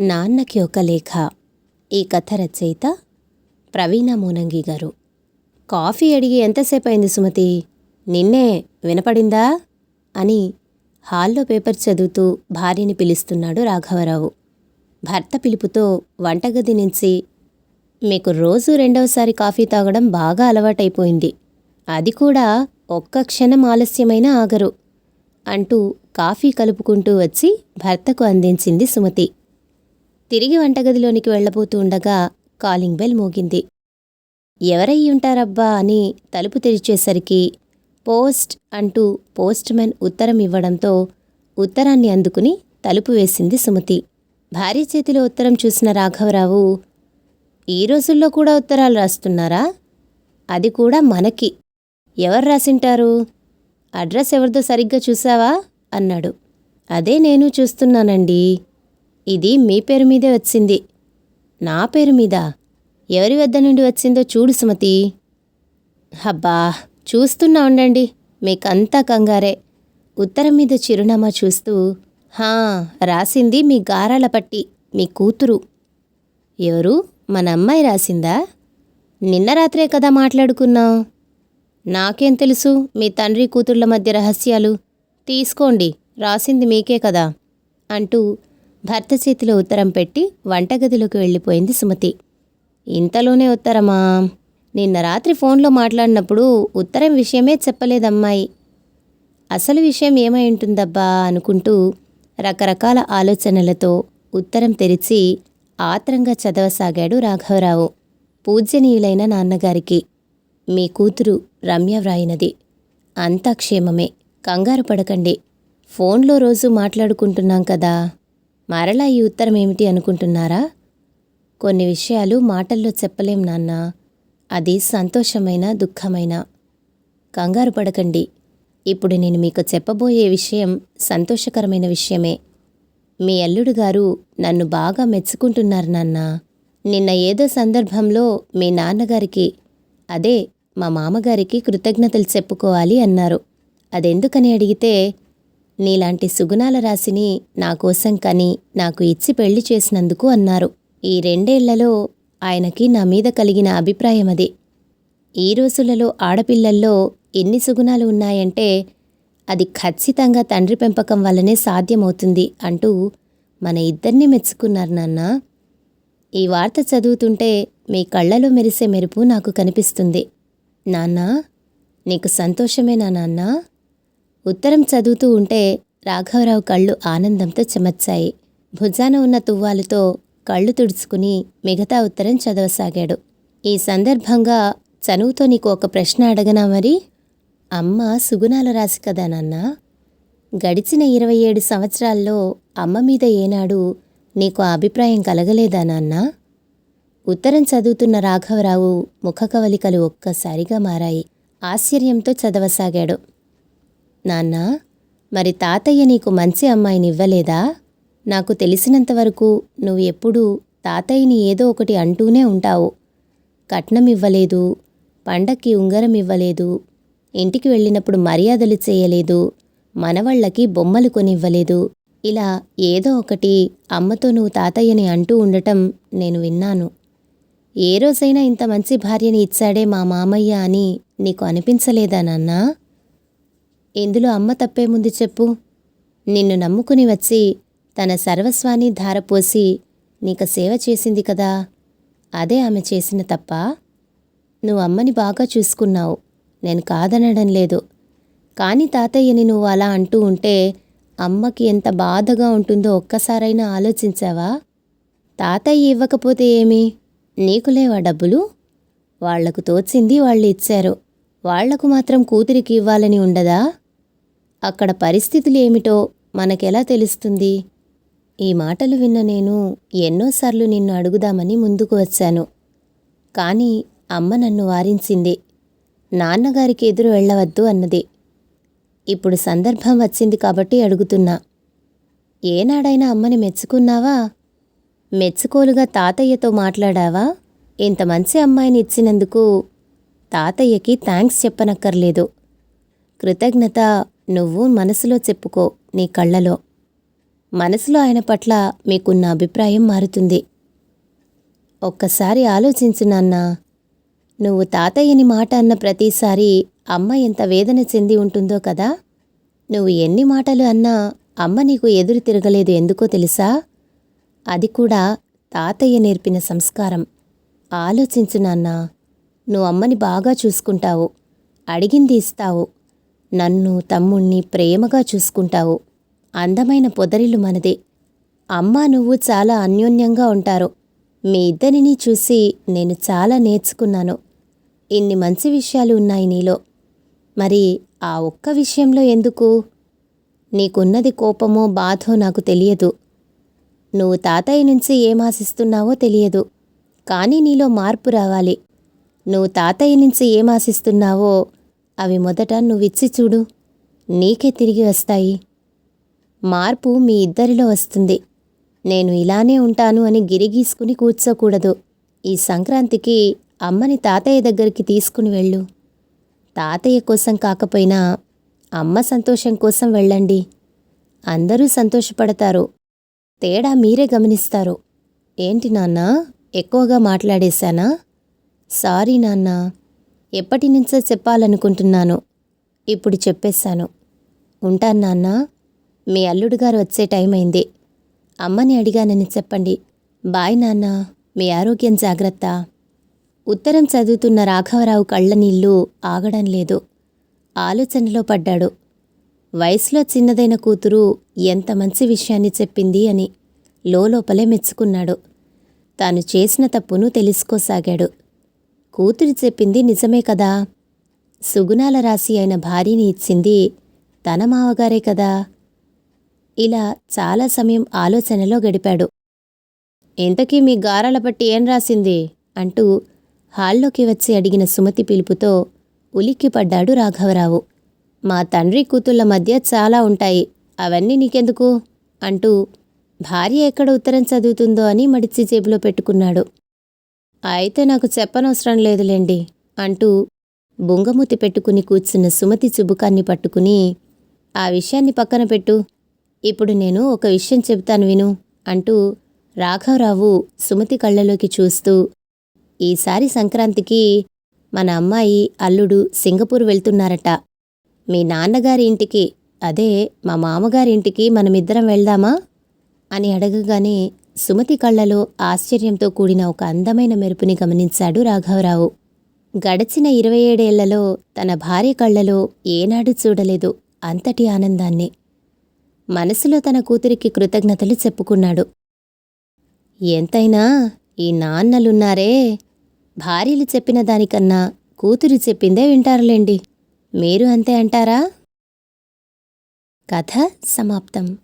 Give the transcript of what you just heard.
నాన్నకి ఒక లేఖ. ఈ కథ రచయిత ప్రవీణ మూనంగి గారు. కాఫీ అడిగి ఎంతసేపు అయింది సుమతి? నిన్నే వినపడిందా? అని హాల్లో పేపర్ చదువుతూ భార్యని పిలుస్తున్నాడు రాఘవరావు. భర్త పిలుపుతో వంటగది నుంచి మీకు రోజు రెండవసారి కాఫీ తాగడం బాగా అలవాటైపోయింది. అది కూడా ఒక్క క్షణం ఆలస్యమైనా ఆగరు అంటూ కాఫీ కలుపుకుంటూ వచ్చి భర్తకు అందించింది సుమతి. తిరిగి వంటగదిలోనికి వెళ్ళబోతూ ఉండగా కాలింగ్ బెల్ మోగింది. ఎవరయ్యి ఉంటారబ్బా అని తలుపు తెరిచేసరికి పోస్ట్ అంటూ పోస్ట్మెన్ ఉత్తరం ఇవ్వడంతో ఉత్తరాన్ని అందుకుని తలుపు వేసింది సుమతి. భార్య చేతిలో ఉత్తరం చూసిన రాఘవరావు ఈ రోజుల్లో కూడా ఉత్తరాలు రాస్తున్నారా? అది కూడా మనకి. ఎవరు రాసింటారు? అడ్రస్ ఎవరిదో సరిగ్గా చూసావా? అన్నాడు. అదే నేను చూస్తున్నానండి. ఇది మీ పేరు మీదే వచ్చింది. నా పేరు మీద? ఎవరి వద్ద నుండి వచ్చిందో చూడు సుమతి. హబ్బా చూస్తున్నా ఉండండి మీకంతా కంగారే. ఉత్తరం మీద చిరునామా చూస్తూ హా రాసింది మీ గారాల పట్టి మీ కూతురు. ఎవరు? మన అమ్మాయి రాసిందా? నిన్న రాత్రే కదా మాట్లాడుకున్నాం. నాకేం తెలుసు మీ తండ్రి కూతుర్ల మధ్య రహస్యాలు. తీసుకోండి రాసింది మీకే కదా అంటూ భర్త చేతిలో ఉత్తరం పెట్టి వంటగదిలోకి వెళ్ళిపోయింది సుమతి. ఇంతలోనే ఉత్తరమా? నిన్న రాత్రి ఫోన్లో మాట్లాడినప్పుడు ఉత్తరం విషయమే చెప్పలేదమ్మాయి. అసలు విషయం ఏమై ఉంటుందబ్బా? అనుకుంటూ రకరకాల ఆలోచనలతో ఉత్తరం తెరిచి ఆత్రంగా చదవసాగాడు రాఘవరావు పూజ్యనీయులైన నాన్నగారికి. మీ కూతురు రమ్య వ్రాయినది. అంతా క్షేమమే. కంగారు పడకండి. ఫోన్లో రోజు మాట్లాడుకుంటున్నాం కదా. మరలా ఈ ఉత్తరం ఏమిటి అనుకుంటున్నారా? కొన్ని విషయాలు మాటల్లో చెప్పలేం నాన్న. అది సంతోషమైన దుఃఖమైన. కంగారు పడకండి. ఇప్పుడు నేను మీకు చెప్పబోయే విషయం సంతోషకరమైన విషయమే. మీ అల్లుడు గారు నన్ను బాగా మెచ్చుకుంటున్నారు నాన్న. నిన్న ఏదో సందర్భంలో మీ నాన్నగారికి అదే మా మామగారికి కృతజ్ఞతలు చెప్పుకోవాలి అన్నారు. అదెందుకని అడిగితే నీలాంటి సుగుణాల రాశిని నా కోసం కని నాకు ఇచ్చి పెళ్ళి చేసినందుకు అన్నారు. ఈ రెండేళ్ళలో ఆయనకి నా మీద కలిగిన అభిప్రాయం అది. ఈ రోజులలో ఆడపిల్లల్లో ఎన్ని సుగుణాలు ఉన్నాయంటే అది ఖచ్చితంగా తండ్రి పెంపకం వల్లనే సాధ్యమవుతుంది అంటూ మన ఇద్దరిని మెచ్చుకున్నారు నాన్న. ఈ వార్త చదువుతుంటే మీ కళ్ళలో మెరిసే మెరుపు నాకు కనిపిస్తుంది. నాన్న నీకు సంతోషమేనా నాన్నా? ఉత్తరం చదువుతూ ఉంటే రాఘవరావు కళ్ళు ఆనందంతో చెమచ్చాయి భుజాన ఉన్న తువ్వాలుతో కళ్ళు తుడుచుకుని మిగతా ఉత్తరం చదవసాగాడు. ఈ సందర్భంగా చనువుతో నీకు ఒక ప్రశ్న అడగనా మరి? అమ్మ సుగుణాల రాశి కదా నాన్న. గడిచిన ఇరవై ఏడు సంవత్సరాల్లో అమ్మ మీద ఏనాడు నీకు అభిప్రాయం కలగలేదా నాన్న? ఉత్తరం చదువుతున్న రాఘవరావు ముఖకవలికలు ఒక్కసారిగా మారాయి. ఆశ్చర్యంతో చదవసాగాడు. నాన్న మరి తాతయ్య నీకు మంచి అమ్మాయిని ఇవ్వలేదా నాకు తెలిసినంతవరకు నువ్వు ఎప్పుడూ తాతయ్యని ఏదో ఒకటి అంటూనే ఉంటావు. కట్నం ఇవ్వలేదు పండక్కి ఉంగరం ఇవ్వలేదు ఇంటికి వెళ్ళినప్పుడు మర్యాదలు చేయలేదు మనవళ్ళకి బొమ్మలు కొనివ్వలేదు. ఇలా ఏదో ఒకటి అమ్మతో నువ్వు తాతయ్యని అంటూ ఉండటం నేను విన్నాను. ఏ రోజైనా ఇంత మంచి భార్యని ఇచ్చాడే మా మామయ్య అని నీకు అనిపించలేదా నాన్నా? ఇందులో అమ్మ తప్పేముంది చెప్పు? నిన్ను నమ్ముకుని వచ్చి తన సర్వస్వాన్ని ధారపోసి నీకు సేవ చేసింది కదా? అదే ఆమె చేసిన తప్ప? నువ్వు అమ్మని బాగా చూసుకున్నావు. నేను కాదనడం లేదు. కానీ తాతయ్యని నువ్వు అలా అంటూ ఉంటే అమ్మకి ఎంత బాధగా ఉంటుందో ఒక్కసారైనా ఆలోచించావా? తాతయ్య ఇవ్వకపోతే ఏమి? నీకులేవా డబ్బులు? వాళ్ళకు తోచింది వాళ్ళు ఇచ్చారు. వాళ్ళకు మాత్రం కూతురికి ఇవ్వాలని ఉండదా? అక్కడ పరిస్థితులు ఏమిటో మనకెలా తెలుస్తుంది? ఈ మాటలు విన్న నేను ఎన్నోసార్లు నిన్ను అడుగుదామని ముందుకు వచ్చాను. కానీ అమ్మ నన్ను వారించింది. నాన్నగారికి ఎదురు వెళ్ళవద్దు అన్నది. ఇప్పుడు సందర్భం వచ్చింది కాబట్టి అడుగుతున్నా. ఏనాడైనా అమ్మని మెచ్చుకున్నావా? మెచ్చుకోలుగా తాతయ్యతో మాట్లాడావా? ఇంత మంచి అమ్మాయిని ఇచ్చినందుకు తాతయ్యకి థ్యాంక్స్ చెప్పనక్కర్లేదు. కృతజ్ఞత నువ్వు మనసులో చెప్పుకో నీ కళ్ళలో. మనసులో ఆయన పట్ల మీకున్న అభిప్రాయం మారుతుంది. ఒక్కసారి ఆలోచించు నాన్నా నువ్వు తాతయ్యని మాట అన్న ప్రతిసారి అమ్మ ఎంత వేదన చెంది ఉంటుందో కదా? నువ్వు ఎన్ని మాటలు అన్నా అమ్మ నీకు ఎదురు తిరగలేదు ఎందుకో తెలుసా? అది కూడా తాతయ్య నేర్పిన సంస్కారం. ఆలోచించు నాన్నా నువ్వు అమ్మని బాగా చూసుకుంటావు. అడిగింది ఇస్తావు. నన్ను తమ్ముణ్ణి ప్రేమగా చూసుకుంటావు. అందమైన పొదరిల్లు మనదే. అమ్మా నువ్వు చాలా అన్యోన్యంగా ఉంటారు. మీ ఇద్దరిని చూసి నేను చాలా నేర్చుకున్నాను. ఇన్ని మంచి విషయాలు ఉన్నాయి నీలో. మరి ఆ ఒక్క విషయంలో ఎందుకు? నీకున్నది కోపమో బాధో నాకు తెలియదు. నువ్వు తాతయ్య నుంచి ఏమాశిస్తున్నావో తెలియదు. కానీ నీలో మార్పు రావాలి. నువ్వు తాతయ్య నుంచి ఏమాశిస్తున్నావో అవి మొదట నువ్విచ్చి చూడు. నీకే తిరిగి వస్తాయి. మార్పు మీ ఇద్దరిలో వస్తుంది. నేను ఇలానే ఉంటాను అని గిరిగీసుకుని కూర్చోకూడదు. ఈ సంక్రాంతికి అమ్మని తాతయ్య దగ్గరికి తీసుకుని వెళ్ళు. తాతయ్య కోసం కాకపోయినా అమ్మ సంతోషం కోసం వెళ్ళండి. అందరూ సంతోషపడతారు. తేడా మీరే గమనిస్తారు. ఏంటి నాన్న? ఎక్కువగా మాట్లాడేశానా? సారీ నాన్నా. ఎప్పటి నుంచో చెప్పాలనుకుంటున్నాను. ఇప్పుడు చెప్పేశాను. ఉంటాను నాన్న. మీ అల్లుడు గారు వచ్చే టైం అయింది. అమ్మని అడిగానని చెప్పండి. బాయ్ నాన్న. మీ ఆరోగ్యం జాగ్రత్త. ఉత్తరం చదువుతున్న రాఘవరావు కళ్ళ నీళ్ళు ఆగడం లేదు. ఆలోచనలో పడ్డాడు. వయసులో చిన్నదైన కూతురు ఎంత మంచి విషయాన్ని చెప్పింది అని లోపలే మెచ్చుకున్నాడు. తాను చేసిన తప్పును తెలుసుకోసాగాడు. కూతురు చెప్పింది నిజమే కదా. సుగుణాల రాశి అయిన భార్యని ఇచ్చింది తన మావగారే కదా. ఇలా చాలా సమయం ఆలోచనలో గడిపాడు. ఇంతకీ మీ గారాల పట్టి ఏం రాసింది? అంటూ హాల్లోకి వచ్చి అడిగిన సుమతి పిలుపుతో ఉలిక్కిపడ్డాడు రాఘవరావు. మా తండ్రి కూతుళ్ళ మధ్య చాలా ఉంటాయి. అవన్నీ నీకెందుకు? అంటూ భార్య ఎక్కడ ఉత్తరం చదువుతుందో అని మడిచి జేబులో పెట్టుకున్నాడు. అయితే నాకు చెప్పనవసరం లేదులేండి అంటూ బొంగమూతి పెట్టుకుని కూర్చున్న సుమతి చుబుకాన్ని పట్టుకుని ఆ విషయాన్ని పక్కన పెట్టు. ఇప్పుడు నేను ఒక విషయం చెబుతాను విను అంటూ రాఘవరావు సుమతి కళ్ళలోకి చూస్తూ ఈసారి సంక్రాంతికి మన అమ్మాయి అల్లుడు సింగపూర్ వెళ్తున్నారట. మీ నాన్నగారి ఇంటికి అదే మా మామగారి ఇంటికి మనమిద్దరం వెళ్దామా? అని అడగగానే సుమతి కళ్ళలో ఆశ్చర్యంతో కూడిన ఒక అందమైన మెరుపుని గమనించాడు రాఘవరావు. గడచిన ఇరవై ఏడేళ్ళలో తన భార్య కళ్ళలో ఏనాడు చూడలేదు అంతటి ఆనందాన్ని. మనసులో తన కూతురికి కృతజ్ఞతలు చెప్పుకున్నాడు. ఎంతైనా ఈ నాన్నలున్నారే. భార్యలు చెప్పిన దానికన్నా కూతురు చెప్పిందే వింటారులేండి. మీరు అంతే అంటారా? కథ సమాప్తం.